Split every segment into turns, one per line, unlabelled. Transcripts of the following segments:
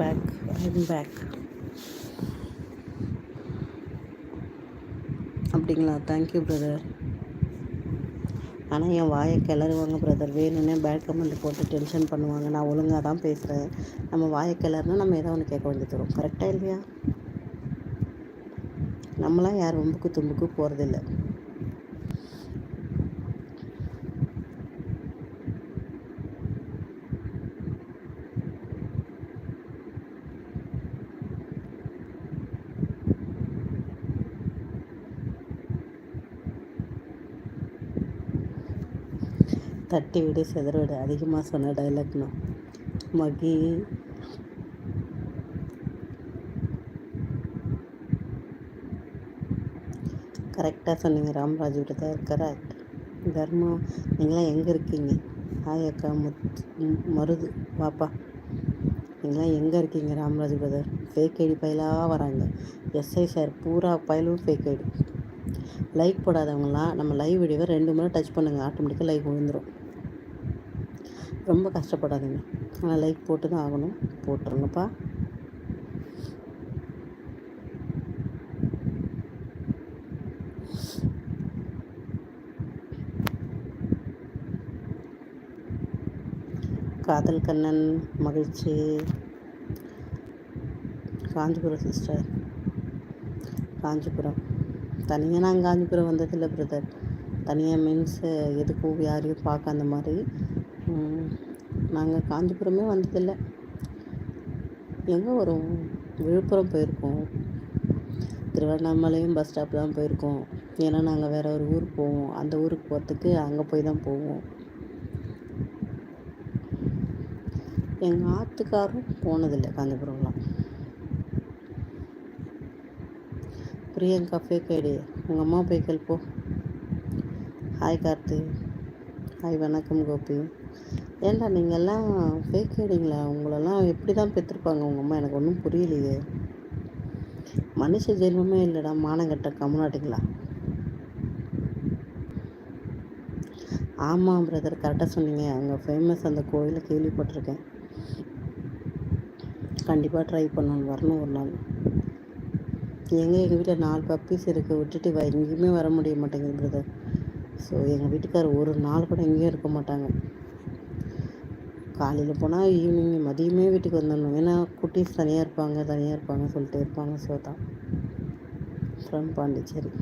Back I'm back அப்படிங்களா? Thank you brother ஆனால் என் வாயை கிளறுவாங்க பிரதர் வேணும்னே பேட் கமெண்ட் போட்டு டென்ஷன் பண்ணுவாங்க. நான் ஒழுங்காக தான் பேசுகிறேன் நம்ம வாயை கிளறுனா நம்ம ஏதோ ஒன்று கேட்க வேண்டியது வரும். கரெக்டாக இல்லையா? நம்மளாம் யார் ரொம்பக்கு தும்புக்கு போகிறதில்ல தட்டி விடு செதற விடு. அதிகமாக சொன்ன டைலாக்னா மகி. கரெக்டாக சொன்னீங்க. ராம்ராஜ் தான் கரெக்ட் தர்மா நீங்களாம் எங்கே இருக்கீங்க? ஹாய் அக்கா முத் மருது வாப்பா. நீங்களாம் எங்கே இருக்கீங்க ராமராஜ் பிரதர் ஃபேக் ஐடி பயிலாக வராங்க. எஸ்ஐ சார் பூரா பயிலும் ஃபேக் ஐடி லைக் போடாதவங்களாம் நம்ம லைவ் வீடியோவை ரெண்டு முறை டச் பண்ணுங்கள் ஆட்டோமேட்டிக்காக லைக் விழுந்துடும் ரொம்ப கஷ்டப்படாதீங்க. ஆனால் லைக் போட்டு தான் ஆகணும். போட்டுருங்கப்பா காதல் கண்ணன் மகிழ்ச்சி. காஞ்சிபுரம் சிஸ்டர் காஞ்சிபுரம். தனியாக நான் காஞ்சிபுரம் வந்ததில்லை பிரதர் தனியாக மீன்ஸ் எதுக்கும் யாரையும் பார்க்க அந்த மாதிரி நாங்கள் காஞ்சிபுரமே வந்ததில்லை. எங்கே வரும்? விழுப்புரம் போயிருக்கோம். திருவண்ணாமலையும் பஸ் ஸ்டாப் தான் போயிருக்கோம். ஏன்னா நாங்கள் வேறு ஒரு ஊருக்கு போவோம். அந்த ஊருக்கு போகிறதுக்கு அங்கே போய் தான் போவோம். எங்கள் ஆத்துக்காரும் போனதில்லை காஞ்சிபுரம்லாம். பிரியங்கா ஃபேக் ஐடி உங்கள் அம்மா போய் கேள்ப்போ ஹாய் கார்த்தி. ஹாய் வணக்கம் கோபி. ஏன்டா நீங்கள்லாம் ஃபேக் ஐடிங்களா உங்களெல்லாம் எப்படி தான் பெற்றிருப்பாங்க உங்கள் அம்மா எனக்கு ஒன்றும் புரியலையே. மனுஷ ஜென்மமே இல்லைடா மானங்கட்ட கம்முனாட்டிங்களா? ஆமாம் பிரதர் கரெக்டாக சொன்னீங்க. அங்கே ஃபேமஸ் அந்த கோயிலை கேள்விப்பட்டிருக்கேன். கண்டிப்பாக ட்ரை பண்ணணும் வரணும் ஒரு நாள். எங்கே எங்கள் வீட்டில் நாலு பப்பீஸ் இருக்குது விட்டுட்டு எங்கேயுமே வர முடிய மாட்டேங்குது பிரதர் ஸோ எங்கள் வீட்டுக்கார் ஒரு நாள் கூட எங்கேயும் இருக்க மாட்டாங்க. காலையில் போனால் ஈவினிங் மதியமே வீட்டுக்கு வந்துடணும். ஏன்னா குட்டீஸ் தனியாக இருப்பாங்க தனியாக இருப்பாங்க சொல்லிட்டு இருப்பாங்க. ஸோ தான் ஃப்ரம் பாண்டிச்சேரி.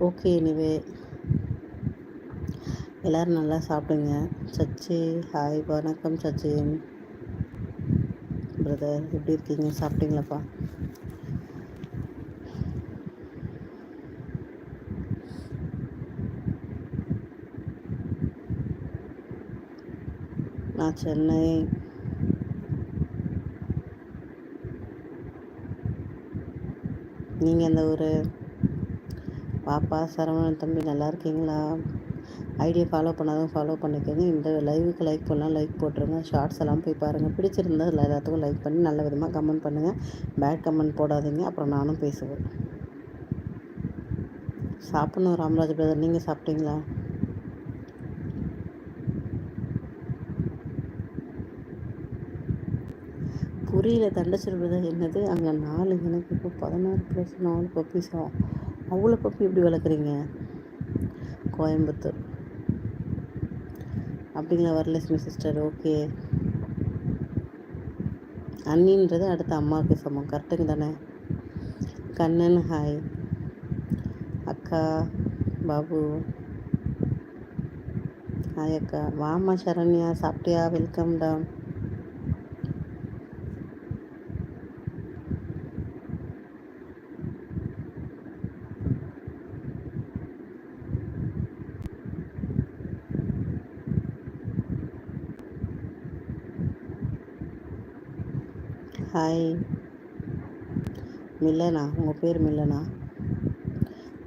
ஓகே எனிவே எல்லோரும் நல்லா சாப்பிடுங்க. சச்சி ஹாய் வணக்கம் சச்சி. பிரதர் எப்படி இருக்கீங்க? சாப்பிட்டீங்களாப்பா? நான் சென்னை. நீங்கள் எந்த ஊர்? பாப்பா சரவணன் தம்பி நல்லா இருக்கீங்களா? ஐடியை ஃபாலோ பண்ணாதான் ஃபாலோ பண்ணிக்கோங்க. இந்த லைவுக்கு லைக் பண்ணலாம் லைக் போட்டுருங்க. ஷார்ட்ஸ் எல்லாம் போய் பாருங்கள் பிடிச்சிருந்தா எல்லாத்துக்கும் லைக் பண்ணி நல்ல விதமாக கமெண்ட் பண்ணுங்கள் பேட் கமெண்ட் போடாதீங்க. அப்புறம் நானும் பேசுவேன். சாப்பிட்ணும் ராமராஜ் பிரதர் நீங்கள் சாப்பிட்டீங்களா? புரியல தண்டை பிரதர் என்னது? அங்கே நாலு எனக்கு இப்போ பதினாறு ப்ளஸ் நாலு பப்பீஸா அவ்வளோ பப்பி எப்படி வளர்க்குறீங்க? கோயம்புத்தூர். அப்படிங்களா வரலட்சுமி சிஸ்டர் ஓகே அண்ணின்றது அடுத்த அம்மாவுக்கு சமம். கரெக்டுங்க தானே? கண்ணன் ஹாய் அக்கா பாபு. ஹாய் அக்கா. வாமா சரண்யா. சாப்பிட்டியா? வெல்கம் டா ஹாய் மில்லனா உங்கள் பேர் மில்லனா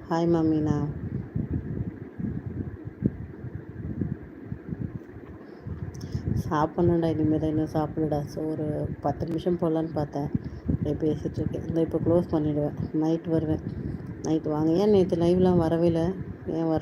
ஹாய் மம்மினா சாப்பிட்ணுடா இனிமேல் தான் இன்னும் சாப்பிடுடா ஸோ ஒரு பத்து நிமிஷம் போகலான்னு பார்த்தேன். அப்படியே பேசிகிட்ருக்கேன் இந்த இப்போ க்ளோஸ் பண்ணிவிடுவேன் நைட் வருவேன். நைட் வாங்க. ஏன் நேற்று லைவ்லாம் வரவே இல்லை? ஏன் வர